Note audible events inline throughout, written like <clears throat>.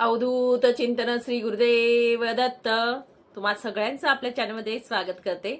अवधूत चिंतन श्री गुरुदेव दत्त तुम्हा सगळ्यांचं आपल्या चॅनलमध्ये स्वागत करते.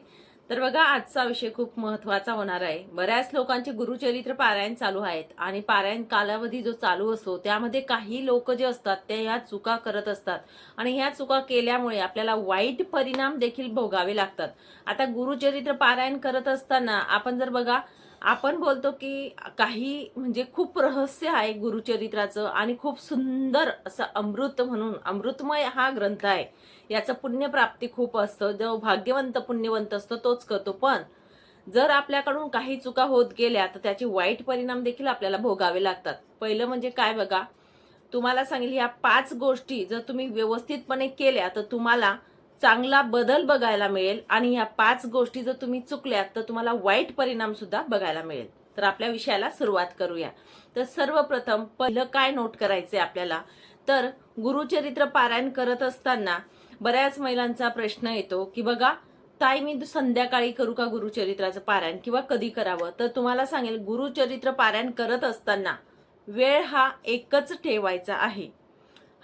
तर बघा आजचा विषय खूप महत्त्वाचा होणार आहे. बऱ्याच लोकांचे गुरुचरित्र पारायण चालू आहेत आणि पारायण कालावधी जो चालू असतो त्यामध्ये काही लोक जे असतात ते ह्या चुका करत असतात आणि ह्या चुका केल्यामुळे आपल्याला वाईट परिणाम देखील भोगावे लागतात. आता गुरुचरित्र पारायण करत असताना आपण जर बघा आपण बोलतो की काही म्हणजे खूप रहस्य आहे गुरुचरित्राचं आणि खूप सुंदर असं अमृत म्हणून अमृतमय हा ग्रंथ आहे. याचं पुण्यप्राप्ती खूप असतं. जो भाग्यवंत पुण्यवंत असतो तोच करतो. पण जर आपल्याकडून काही चुका होत गेल्या तर त्याचे वाईट परिणाम देखील आपल्याला भोगावे लागतात. पहिलं म्हणजे काय बघा? तुम्हाला सांगेल ह्या पाच गोष्टी जर तुम्ही व्यवस्थितपणे केल्या तर तुम्हाला चांगला बदल बघायला मिळेल आणि या पाच गोष्टी जर तुम्ही चुकल्यात तर तुम्हाला वाईट परिणाम सुद्धा बघायला मिळेल. तर आपल्या विषयाला सुरुवात करूया. तर सर्वप्रथम पहिलं काय नोट करायचंय आपल्याला? तर गुरुचरित्र पारायण करत असताना बऱ्याच महिलांचा प्रश्न येतो की बघा ताई मी संध्याकाळी करू का गुरुचरित्राचं पारायण किंवा कधी करावं? तर तुम्हाला सांगेल गुरुचरित्र पारायण करत असताना वेळ हा एकच ठेवायचा आहे.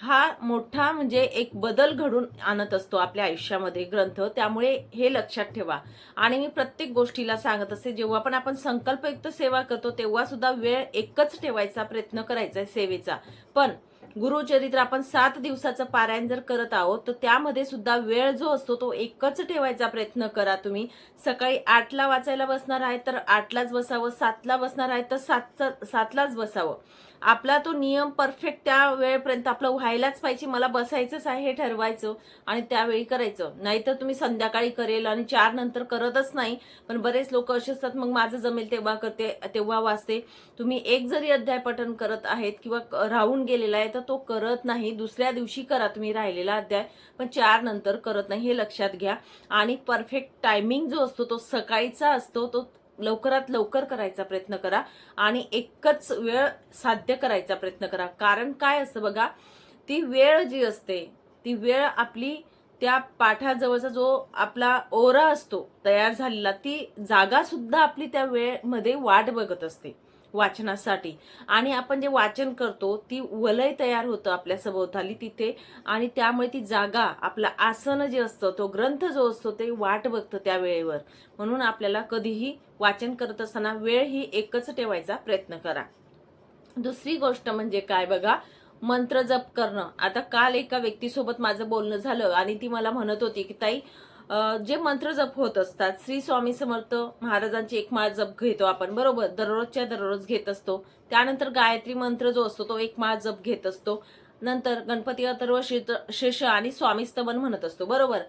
हा मोठा म्हणजे एक बदल घडून आणत असतो आपल्या आयुष्यामध्ये ग्रंथ. त्यामुळे हे लक्षात ठेवा. आणि मी प्रत्येक गोष्टीला सांगत असते जेव्हा पण आपण संकल्पयुक्त सेवा करतो तेव्हा सुद्धा वेळ एकच ठेवायचा प्रयत्न करायचा आहे सेवेचा. पण गुरुचरित्र आपण सात दिवसाचं पारायण जर करत आहोत तर त्यामध्ये सुद्धा वेळ जो असतो तो एकच ठेवायचा प्रयत्न करा तुम्ही. सकाळी आठला वाचायला बसणार आहे तर आठलाच बसावं सातला बसणार आहे तर सातचा सातलाच बसावं. आपला तो नियम परफेक्ट त्या वेळेपर्यंत आपलं व्हायलाच पाहिजे. मला बसायचंच आहे हे ठरवायचं आणि त्यावेळी करायचं. नाहीतर तुम्ही संध्याकाळी करेल आणि चार नंतर करतच नाही. पण बरेच लोक असे असतात मग माझं जमेल तेव्हा करते तेव्हा वाचते. तुम्ही एक जरी अध्याय पठण करत आहेत किंवा क- राहून गेलेला आहे तर तो करत नाही. दुसऱ्या दिवशी करा तुम्ही राहिलेला अध्याय पण चार नंतर करत नाही हे लक्षात घ्या. आणि परफेक्ट टायमिंग जो असतो तो सकाळीचा असतो तो लवकरात लवकर करायचा प्रयत्न करा आणि एकच वेळ साध्य करायचा प्रयत्न करा. कारण काय असतं बघा ती वेळ जी असते ती वेळ आपली त्या पाठाजवळचा जो आपला ओरा असतो तयार झालेला ती जागा सुद्धा आपली त्या वेळेमध्ये वाट बघत असते. वाचनासाठी. आणि आपण जे वाचन करतो ती वलय तयार होतं आपल्या सभोवताली तिथे. आणि त्यामुळे ती जागा आपला आसन जे असतं तो ग्रंथ जो असतो ते वाट बघतं त्या वेळेवर. म्हणून आपल्याला कधीही वाचन करत असताना वेळ ही एकच ठेवायचा प्रयत्न करा. दुसरी गोष्ट म्हणजे काय बघा? मंत्र जप करणं. आता काल एका व्यक्तीसोबत माझं बोलणं झालं आणि ती मला म्हणत होती की ताई जे मंत्र जप होत असतात श्री स्वामी समर्थ महाराजांची एक माळ जप घेतो आपण बरोबर? दररोजच्या दररोज घेत असतो. त्यानंतर गायत्री मंत्र जो असतो तो एक माळ जप घेत असतो. नंतर गणपती अथर्व शेष आणि स्वामी स्तवन म्हणत असतो बरोबर?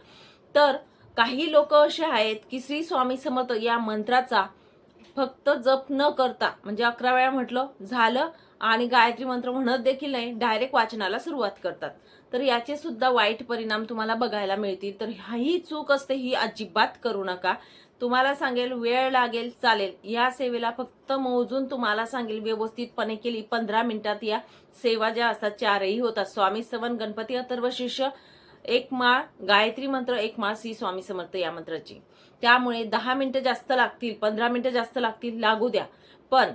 तर काही लोक असे आहेत की श्री स्वामी समर्थ या मंत्राचा फक्त जप न करता म्हणजे अकरा वेळा म्हटलं झालं आणि गायत्री मंत्र म्हणत देखील नाही डायरेक्ट वाचनाला सुरुवात करतात. तर याचे सुद्धा वाईट परिणाम तुम्हाला बघायला मिळतील. तर ही चूक असते ही अजिबात करू नका. तुम्हाला सांगेल वेळ लागेल चालेल. या सेवेला फक्त मोजून तुम्हाला सांगेल व्यवस्थितपणे केली पंधरा मिनिटात या सेवा ज्या असतात चारही होतात. स्वामी सवन गणपती अथर्व शिष्य एक माळ गायत्री मंत्र एक माळ श्री स्वामी समर्थ या मंत्राची. त्यामुळे दहा मिनटं जास्त लागतील पंधरा मिनटं जास्त लागतील लागू द्या. पण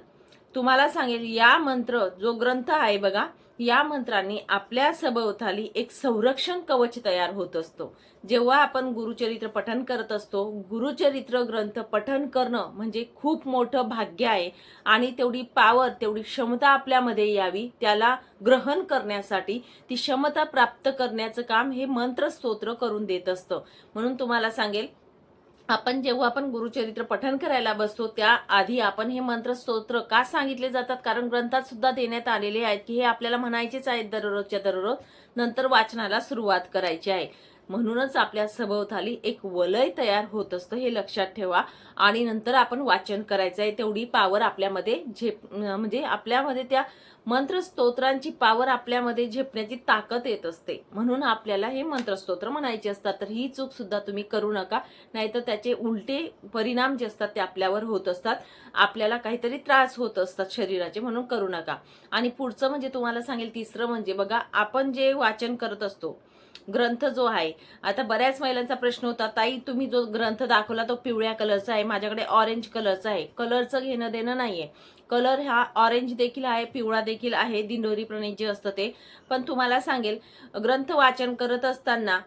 तुम्हाला सांगेल या मंत्र जो ग्रंथ आहे बघा या मंत्रांनी आपल्या सभोवताली एक संरक्षण कवच तयार होत असतो. जेव्हा आपण गुरुचरित्र पठन करत असतो गुरुचरित्र ग्रंथ पठन करणं म्हणजे खूप मोठं भाग्य आहे आणि तेवढी पावर तेवढी क्षमता आपल्यामध्ये यावी त्याला ग्रहण करण्यासाठी ती क्षमता प्राप्त करण्याचं काम हे मंत्र स्तोत्र करून देत असतं. म्हणून तुम्हाला सांगेल आपण जेव्हा आपण गुरुचरित्र पठन करायला बसतो त्या आधी आपण हे मंत्र स्तोत्र का सांगितले जातात? कारण ग्रंथात सुद्धा देण्यात आलेले आहेत की हे आपल्याला म्हणायचेच आहेत दररोजच्या दररोज नंतर वाचनाला सुरुवात करायची आहे. म्हणूनच आपल्या सभोवताली एक वलय तयार होत असतं हे लक्षात ठेवा. आणि नंतर आपण वाचन करायचं आहे तेवढी पावर आपल्यामध्ये झेप म्हणजे आपल्यामध्ये त्या मंत्र स्तोत्रांची पावर आपल्यामध्ये झेपण्याची ताकद येत असते. म्हणून आपल्याला हे मंत्रस्तोत्र म्हणायचे असतात. तर ही चूक सुद्धा तुम्ही करू नका. नाहीतर त्याचे उलटे परिणाम जे असतात ते आपल्यावर होत असतात. आपल्याला काहीतरी त्रास होत असतात शरीराचे म्हणून करू नका. आणि पुढचं म्हणजे तुम्हाला सांगेल तिसरं म्हणजे बघा आपण जे वाचन करत असतो ग्रंथ जो आहे. आता बऱ्याच महिलांचा प्रश्न होता ताई तुम्ही जो ग्रंथ दाखवला तो पिवळ्या कलरचा आहे माझ्याकडे ऑरेंज कलरचा आहे. कलरचं घेणं देणं नाहीये. कलर हा ऑरेंज देखील आहे पिवळा देखील आहे दिंडोरी प्रणित जे असतं ते. पण तुम्हाला सांगेल ग्रंथ वाचन करत असताना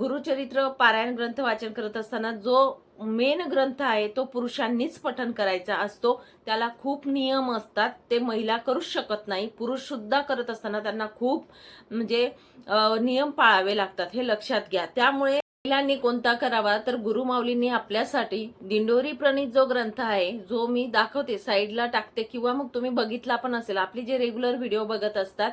गुरुचरित्र पारायण ग्रंथ वाचन करत असताना जो मेन ग्रंथ आहे तो पुरुषांनीच पठन करायचा असतो. त्याला खूप नियम असतात. ते महिला करूच शकत नाही. पुरुष सुद्धा करत असताना त्यांना खूप म्हणजे नियम पाळावे लागतात. हे लक्षात घ्या. त्यामुळे महिलांनी कोणता करावा? तर गुरुमाऊलींनी आपल्यासाठी दिंडोरी प्रणित जो ग्रंथ आहे जो मी दाखवते साईडला टाकते किंवा मग तुम्ही बघितला पण असेल. आपली जे रेग्युलर व्हिडिओ बघत असतात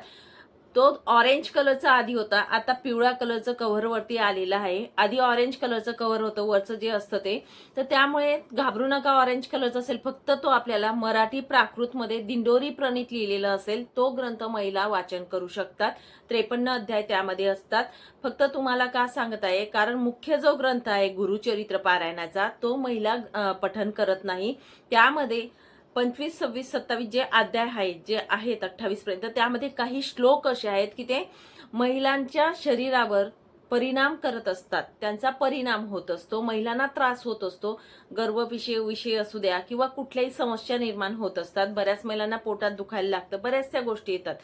तो ऑरेंज कलरचा आधी होता. आता पिवळ्या कलरचं कव्हर वरती आलेला आहे. आधी ऑरेंज कलरचं कव्हर होतं वरचं जे असतं ते. तर त्यामुळे घाबरू नका ऑरेंज कलरचा असेल फक्त तो आपल्याला मराठी प्राकृतमध्ये दिंडोरी प्रणित लिहिलेला असेल तो ग्रंथ महिला वाचन करू शकतात. त्रेपन्न अध्याय त्यामध्ये असतात. फक्त तुम्हाला का सांगत आहे कारण मुख्य जो ग्रंथ आहे गुरुचरित्र पारायणाचा तो महिला पठन करत नाही. त्यामध्ये पंचवीस सव्वीस सत्तावीस जे अध्याय आहेत जे आहेत अठ्ठावीस पर्यंत त्यामध्ये काही श्लोक असे आहेत की ते महिलांच्या शरीरावर परिणाम करत असतात. त्यांचा परिणाम होत असतो महिलांना त्रास होत असतो गर्भविषय विषय असू द्या किंवा कुठल्याही समस्या निर्माण होत असतात. बऱ्याच महिलांना पोटात दुखायला लागतं बऱ्याचशा गोष्टी येतात.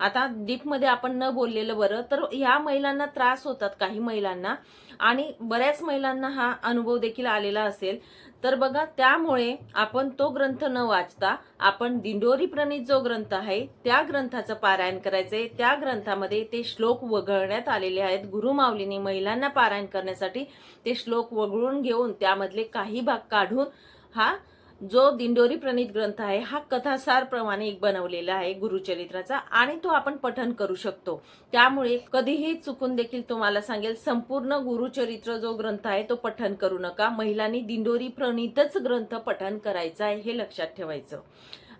आता डीपमध्ये आपण न बोललेलं बरं तर ह्या महिलांना त्रास होतात काही महिलांना आणि बऱ्याच महिलांना हा अनुभव देखील आलेला असेल. तर बघा त्यामुळे आपण तो ग्रंथ न वाचता आपण दिंडोरी प्रणित जो ग्रंथ आहे त्या ग्रंथाचं पारायण करायचंय. त्या ग्रंथामध्ये ते श्लोक वगळण्यात आलेले आहेत. गुरुमाऊलीने महिलांना पारायण करण्यासाठी ते श्लोक वगळून घेऊन त्यामधले काही भाग काढून हा जो दिंडोरी प्रणित ग्रंथ आहे हा कथासार प्रमाणे एक बनवलेला आहे गुरुचरित्राचा आणि तो आपण पठन करू शकतो. त्यामुळे कधीही चुकून देखील तुम्हाला सांगेल संपूर्ण गुरुचरित्र जो ग्रंथ आहे तो पठन करू नका. महिलांनी दिंडोरी प्रणितच ग्रंथ पठन करायचा आहे हे लक्षात ठेवायचं.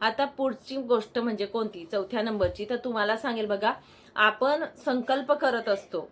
आता पुढची गोष्ट म्हणजे कोणती? चौथ्या नंबरची. तर तुम्हाला सांगेल बघा आपण संकल्प करत असतो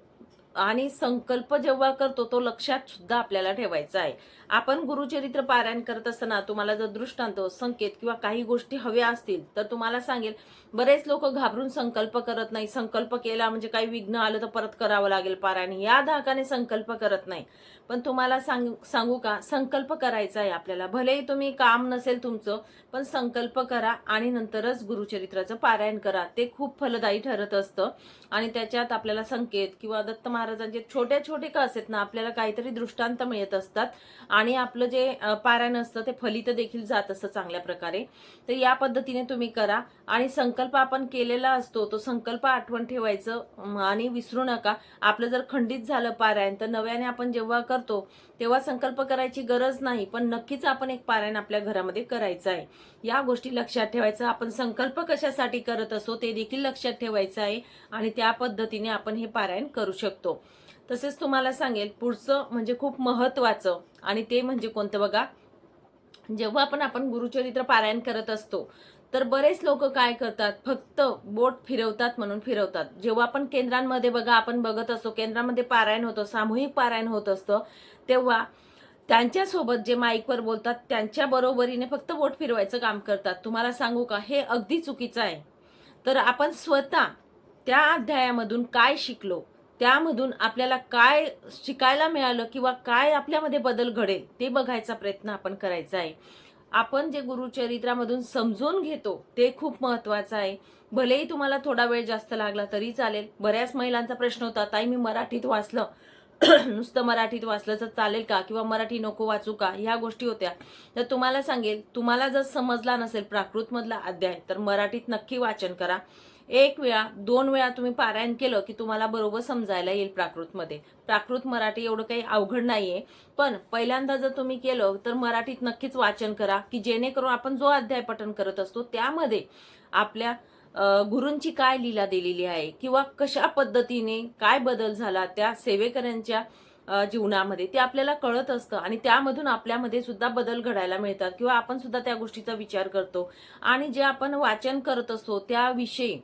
आणि संकल्प जेव्हा करतो तो लक्षात सुद्धा आपल्याला ठेवायचा आहे. आपण गुरुचरित्र पारायण करत असताना तुम्हाला जर दृष्टांत संकेत किंवा काही गोष्टी हव्या असतील तर तुम्हाला सांगेल बरेच लोक घाबरून संकल्प करत नाही. संकल्प केला म्हणजे काही विघ्न आलं तर परत करावं लागेल पारायण. या धाकाने संकल्प करत नाही. पण तुम्हाला सांग सांगू का? संकल्प करायचा आहे आपल्याला. भलेही तुम्ही काम नसेल तुमचं पण संकल्प करा आणि नंतरच गुरुचरित्राचं पारायण करा. ते खूप फलदायी ठरत असतं. आणि त्याच्यात आपल्याला संकेत किंवा दत्त महाराजांचे छोटे छोटे का असेत ना आपल्याला काहीतरी दृष्टांत मिळत असतात. आणि आपलं जे पारायण असतं ते फलित देखील जात असतं चांगल्या प्रकारे. तर या पद्धतीने तुम्ही करा. आणि संकल्प आपण केलेला असतो तो संकल्प आठवण ठेवायचं आणि विसरू नका. आपलं जर खंडित झालं पारायण तर नव्याने आपण जेव्हा करतो तेव्हा संकल्प करायची गरज नाही पण नक्कीच आपण एक पारायण आपल्या घरामध्ये करायचं आहे. या गोष्टी लक्षात ठेवायचं. आपण संकल्प कशासाठी करत असतो ते देखील लक्षात ठेवायचं आहे आणि त्या पद्धतीने आपण हे पारायण करू शकतो. तसेच तुम्हाला सांगेल पुढचं म्हणजे खूप महत्वाचं आणि ते म्हणजे कोणतं बघा? जेव्हा आपण आपण गुरुचरित्र पारायण करत असतो तर बरेच लोक काय करतात? फक्त बोट फिरवतात म्हणून फिरवतात. जेव्हा आपण केंद्रांमध्ये बघा आपण बघत असतो केंद्रामध्ये पारायण होतं सामूहिक पारायण होत असतं तेव्हा त्यांच्यासोबत जे माईकवर बोलतात त्यांच्या बरोबरीने फक्त बोट फिरवायचं काम करतात. तुम्हाला सांगू का? हे अगदी चुकीचं आहे. तर आपण स्वतः त्या अध्यायामधून काय शिकलो? त्यामधून आपल्याला काय शिकायला मिळालं किंवा काय आपल्यामध्ये बदल घडेल ते बघायचा प्रयत्न आपण करायचा आहे. आपण जे गुरुचरित्रामधून समजून घेतो ते खूप महत्वाचं आहे. भलेही तुम्हाला थोडा वेळ जास्त लागला तरी चालेल. बऱ्याच महिलांचा प्रश्न होता ताई मी मराठीत वाचलं. <clears throat> नुसतं मराठीत वाचलं तर चालेल का? किंवा मराठी नको वाचू का? ह्या गोष्टी होत्या. तर तुम्हाला सांगेल तुम्हाला जर समजला नसेल प्राकृतमधला अध्याय तर मराठीत नक्की वाचन करा. एक वेळा दोन वेळा तुम्ही पारायण केलं की तुम्हाला बरोबर समजायला येईल प्राकृतमध्ये. प्राकृत मराठी एवढं काही अवघड नाहीये. पण पहिल्यांदा जर तुम्ही केलं तर मराठीत नक्कीच वाचन करा की जेणेकरून आपण जो अध्याय पठण करत असतो त्यामध्ये आपल्या गुरूंची काय लीला दिलेली आहे किंवा कशा पद्धतीने काय बदल झाला त्या सेवेकऱ्यांच्या जीवनामध्ये ते आपल्याला कळत असतं आणि त्यामधून आपल्यामध्ये सुद्धा बदल घडायला मिळतात. किंवा आपण सुद्धा त्या गोष्टीचा विचार करतो. आणि जे आपण वाचन करत असतो त्याविषयी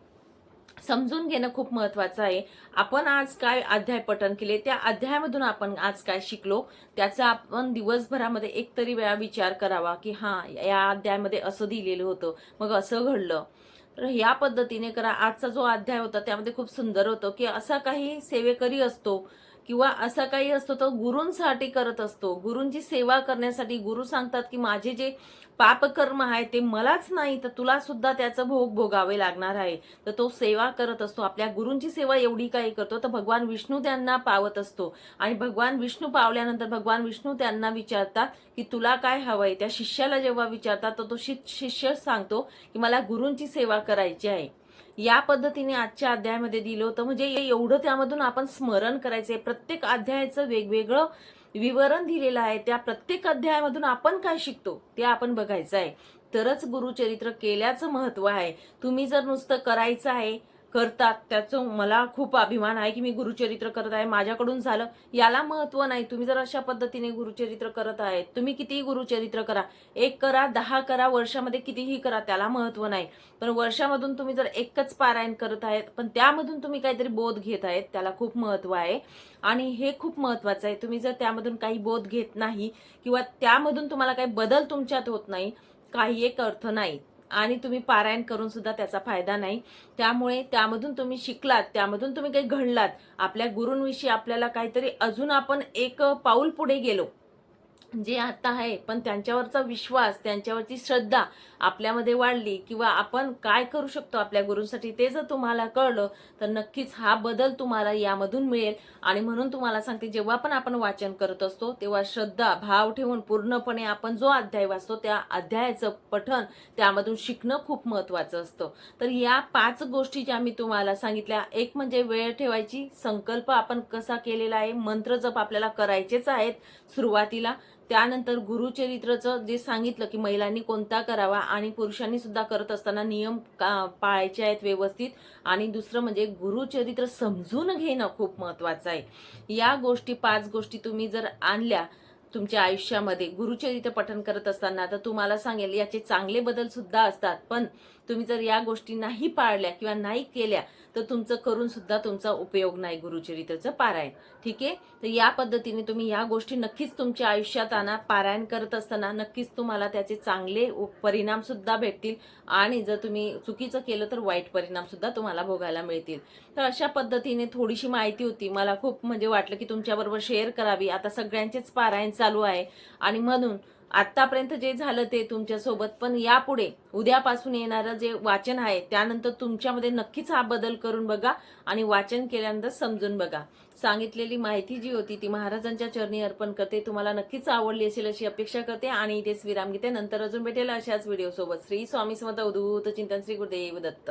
समजून घेणं खूप महत्वाचं आहे. आपण आज काय अध्याय पठन केले? त्या अध्यायामधून आपण आज काय शिकलो? त्याचा आपण दिवसभरामध्ये एक तरी वेळा विचार करावा की हा या अध्यायामध्ये असं दिलेलं होतं. मग असं घडलं. तर या पद्धतीने करा. आजचा जो अध्याय होता त्यामध्ये खूप सुंदर होतं की असा काही सेवेकरी असतो किंवा असा काही असतो तर गुरूंसाठी करत असतो. गुरूंची सेवा करण्यासाठी गुरु सांगतात की माझे जे पापकर्म आहे ते मलाच नाही तर तुला सुद्धा त्याचं भोग भोगावे लागणार आहे. तर तो सेवा करत असतो. आपल्या गुरूंची सेवा एवढी काही करतो तर भगवान विष्णू त्यांना पावत असतो. आणि भगवान विष्णू पावल्यानंतर भगवान विष्णू त्यांना विचारतात की तुला काय हवंय? त्या शिष्याला जेव्हा विचारतात तर तो शि- शिष्य सांगतो की मला गुरूंची सेवा करायची आहे. या पद्धतीने आजच्या अध्यायामध्ये दिलं होतं. म्हणजे एवढं त्यामधून आपण स्मरण करायचंय प्रत्येक अध्यायाचं वेगवेगळं विवरण दिलेलं आहे. त्या प्रत्येक अध्यायामधून आपण काय शिकतो ते आपण बघायचं आहे. तरच गुरुचरित्र केल्याचं महत्त्व आहे. तुम्ही जर नुसतं करायचं आहे करतात. त्याचं मला खूप अभिमान आहे की मी गुरुचरित्र करत आहे. माझ्याकडून झालं. याला महत्त्व नाही. तुम्ही जर अशा पद्धतीने गुरुचरित्र करत आहे तुम्ही कितीही गुरुचरित्र करा. एक करा दहा करा वर्षामध्ये कितीही करा त्याला महत्त्व नाही. पण वर्षामधून तुम्ही जर एकच पारायण करत आहेत पण त्यामधून तुम्ही काहीतरी बोध घेत आहेत त्याला खूप महत्त्व आहे. आणि हे खूप महत्वाचं आहे. तुम्ही जर त्यामधून काही बोध घेत नाही किंवा त्यामधून तुम्हाला काही बदल तुमच्यात होत नाही काही एक अर्थ नाही. आणि तुम्ही पारायण करून सुद्धा त्याचा फायदा नाही. त्यामुळे त्यामधून तुम्ही शिकलात त्यामधून तुम्ही काही घडलात आपल्या गुरूंविषयी आपल्याला काहीतरी अजून आपण एक पाऊल पुढे गेलो. जे आता आहे पण त्यांच्यावरचा विश्वास त्यांच्यावरची श्रद्धा आपल्यामध्ये वाढली किंवा आपण काय करू शकतो आपल्या गुरूंसाठी ते जर तुम्हाला कळलं तर नक्कीच हा बदल तुम्हाला यामधून मिळेल. आणि म्हणून तुम्हाला सांगते जेव्हा पण आपण वाचन करत असतो तेव्हा श्रद्धा भाव ठेवून पूर्णपणे आपण जो अध्याय वाचतो त्या अध्यायाचं पठन त्यामधून शिकणं खूप महत्वाचं असतं. तर या पाच गोष्टी ज्या मी तुम्हाला सांगितल्या एक म्हणजे वेळ ठेवायची संकल्प आपण कसा केलेला आहे मंत्र जप आपल्याला करायचेच आहेत सुरुवातीला. त्यानंतर गुरुचरित्रचं जे सांगितलं की महिलांनी कोणता करावा आणि पुरुषांनी सुद्धा करत असताना नियम का- पाळायचे आहेत व्यवस्थित. आणि दुसरं म्हणजे गुरुचरित्र समजून घेणं खूप महत्वाचं आहे. या गोष्टी पाच गोष्टी तुम्ही जर आणल्या तुमच्या आयुष्यामध्ये गुरुचरित्र पठण करत असताना तर तुम्हाला सांगेल याचे चांगले बदल सुद्धा असतात. पण तुम्ही जर या गोष्टी नाही पाळल्या किंवा नाही केल्या तर तुमचं करून सुद्धा तुमचा उपयोग नाही गुरुचरित्राचं पारायण. ठीक आहे? तर या पद्धतीने तुम्ही या गोष्टी नक्कीच तुमच्या आयुष्यात आणा पारायण करत असताना नक्कीच तुम्हाला त्याचे चांगले परिणाम सुद्धा भेटतील आणि जर तुम्ही चुकीचं केलं तर वाईट परिणाम सुद्धा तुम्हाला भोगायला मिळतील. तर अशा पद्धतीने थोडीशी माहिती होती. मला खूप म्हणजे वाटलं की तुमच्याबरोबर शेअर करावी. आता सगळ्यांचेच पारायण चालू आहे. आणि म्हणून आत्तापर्यंत जे झालं ते तुमच्यासोबत पण यापुढे उद्यापासून येणारं जे वाचन आहे त्यानंतर तुमच्यामध्ये नक्कीच हा बदल करून बघा आणि वाचन केल्यानंतर समजून बघा. सांगितलेली माहिती जी होती ती महाराजांच्या चरणी अर्पण करते तुम्हाला नक्कीच आवडली असेल अशी अपेक्षा करते आणि इथेच विराम घेते. नंतर अजून भेटेल अशाच व्हिडिओसोबत श्री स्वामी समत अवधूत चिंतन श्री गुरुदेव दत्त.